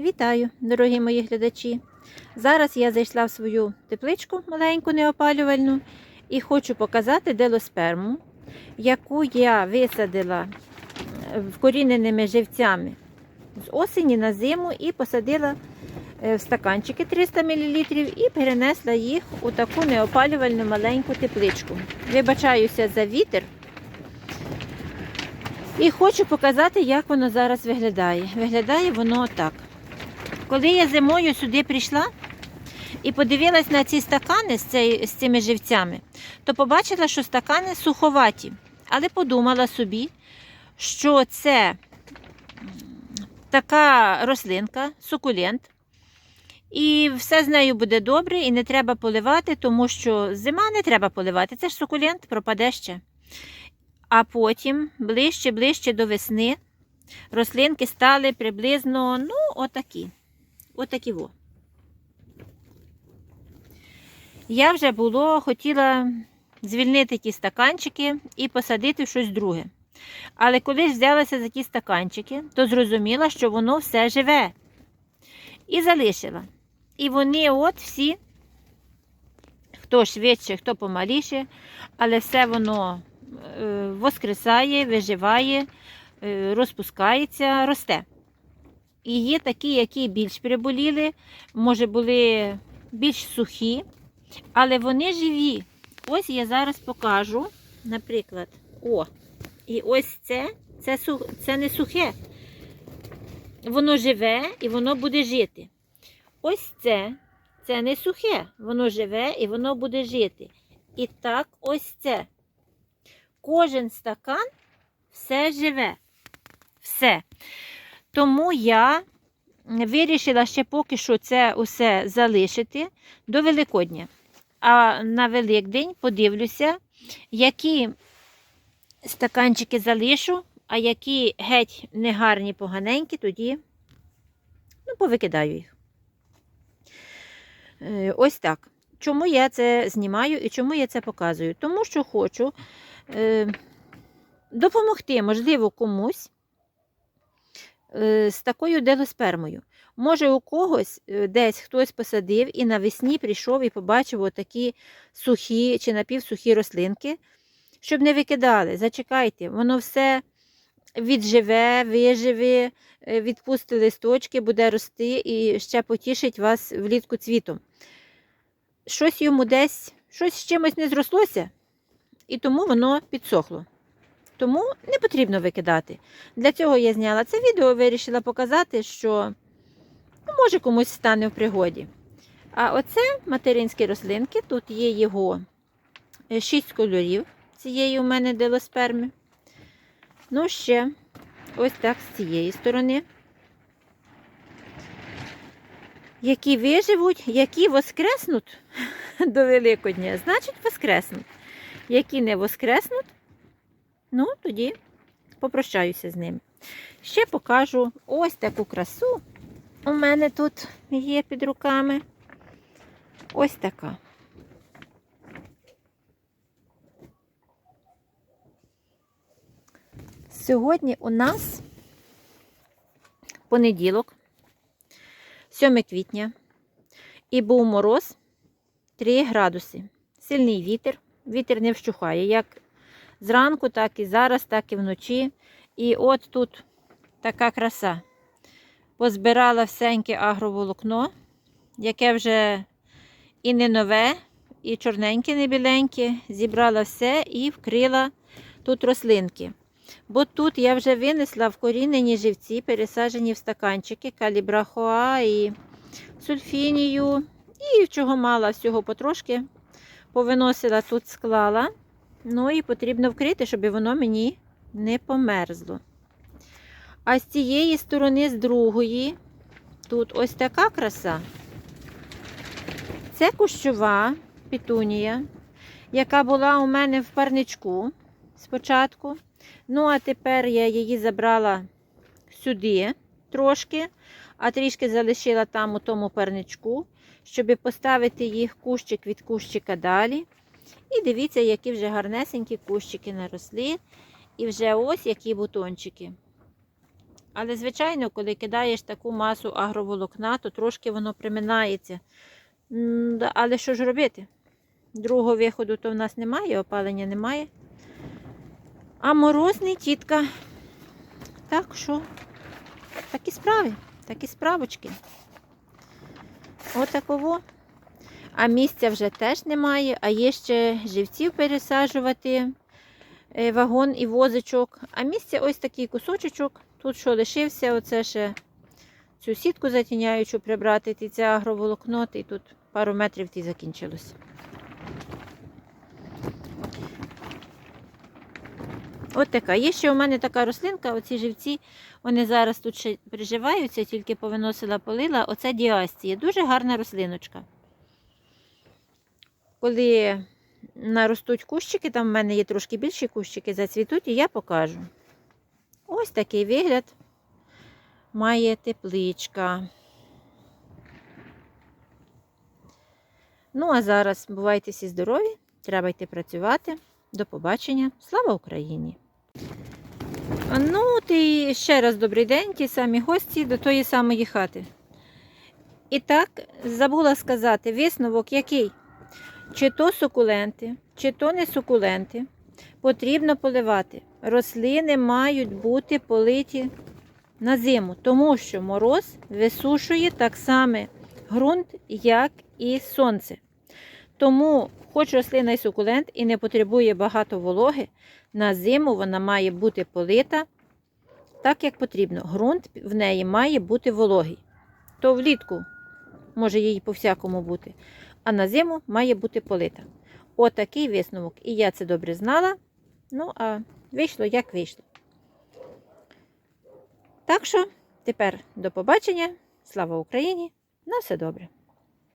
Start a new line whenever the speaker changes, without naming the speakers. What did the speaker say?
Вітаю, дорогі мої глядачі! Зараз я зайшла в свою тепличку маленьку неопалювальну і хочу показати делосперму, яку я висадила е, вкоріненими живцями з осені на зиму і посадила е, в стаканчики 300 мл і перенесла їх у таку неопалювальну маленьку тепличку. Вибачаюся за вітер. І хочу показати, як воно зараз виглядає. Виглядає воно так. Коли я зимою сюди прийшла і подивилась на ці стакани з, цей, з цими живцями, то побачила, що стакани суховаті. Але подумала собі, що це така рослинка, сукулент. І все з нею буде добре, і не треба поливати, тому що зима не треба поливати. Це ж сукулент пропаде ще. А потім, ближче, ближче до весни, рослинки стали приблизно, ну, отакі. Отакі во. Я вже було хотіла звільнити ті стаканчики і посадити щось друге. Але коли ж взялася за ті стаканчики, то зрозуміла, що воно все живе. І залишила. І вони от всі, хто швидше, хто помаліше, але все воно е, воскресає, виживає, е, розпускається, росте. І є такі, які більш приболіли, може були більш сухі, але вони живі. Ось я зараз покажу, наприклад, о, і ось це, це, це не сухе. Воно живе і воно буде жити. Ось це, це не сухе, воно живе і воно буде жити. І так, ось це. Кожен стакан все живе. Все. Тому я вирішила ще поки що це усе залишити до Великодня. А на Великдень подивлюся, які стаканчики залишу, а які геть негарні, поганенькі, тоді ну, повикидаю їх. Е, Ось так. Чому я це знімаю і чому я це показую? Тому що хочу е, допомогти, можливо, комусь з такою делоспермою. Може, у когось е, десь хтось посадив і навесні прийшов і побачив отакі сухі чи напівсухі рослинки, щоб не викидали. Зачекайте, воно все відживе, виживе, е, відпусти листочки, буде рости і ще потішить вас влітку цвітом. Щось йому десь, щось з чимось не зрослося, і тому воно підсохло. Тому не потрібно викидати. Для цього я зняла це відео, вирішила показати, що ну, може комусь стане в пригоді. А оце материнські рослинки, тут є його 6 кольорів цієї у мене делосперми. Ну, ще ось так з цієї сторони. Які виживуть, які воскреснуть до Великодня, значить воскреснуть. Які не воскреснуть, ну, тоді попрощаюся з ними. Ще покажу ось таку красу. У мене тут є під руками. Ось така. Сьогодні у нас понеділок, 7 квітня, і був мороз 3 градуси. Сильний вітер. Вітер не вщухає, як зранку, так і зараз, так і вночі. І от тут така краса. Позбирала всеньке агроволокно, яке вже і не нове, і чорненьке, не біленьке. Зібрала все і вкрила тут рослинки. Бо тут я вже винесла вкорінені живці, пересаджені в стаканчики, калібрахоа і сульфінію. І чого мала всього потрошки повиносила тут, склала. Ну і потрібно вкрити, щоб воно мені не померзло. А з цієї сторони, з другої, тут ось така краса. Це кущова пітунія, яка була у мене в парничку спочатку. Ну, а тепер я її забрала сюди трошки, а трішки залишила там у тому парничку, щоб поставити їх кущик від кущика далі. І дивіться, які вже гарнесенькі кущики наросли. І вже ось які бутончики. Але, звичайно, коли кидаєш таку масу агроволокна, то трошки воно приминається. Але що ж робити? Другого виходу то в нас немає, опалення немає. А морозний тітка. Так що, такі справи, такі справочки. Отаково. А місця вже теж немає, а є ще живців пересаджувати, е, вагон і возичок. А місця ось такий кусочок. Тут що лишився, оце ще цю сітку затіняючу прибрати, ті це агроволокно, і тут пару метрів ті закінчилось. От така. Є ще у мене така рослинка, оці живці, вони зараз тут ще приживаються, тільки повиносила полила. Оце діастія. Дуже гарна рослиночка. Коли наростуть кущики, там в мене є трошки більші кущики, зацвітуть, і я покажу. Ось такий вигляд має тепличка. Ну, а зараз бувайте всі здорові, треба йти працювати. До побачення. Слава Україні! Ну, ти ще раз добрий день, ті самі гості до тої самої хати. І так, забула сказати, висновок який? Чи то сукуленти, чи то не сукуленти, потрібно поливати. Рослини мають бути политі на зиму, тому що мороз висушує так само ґрунт, як і сонце. Тому, хоч рослина і сукулент і не потребує багато вологи, на зиму вона має бути полита так, як потрібно. Ґрунт в неї має бути вологий. То влітку може їй по-всякому бути, а на зиму має бути полита. Отакий висновок. І я це добре знала. Ну, а вийшло, як вийшло. Так що, тепер до побачення. Слава Україні! На все добре!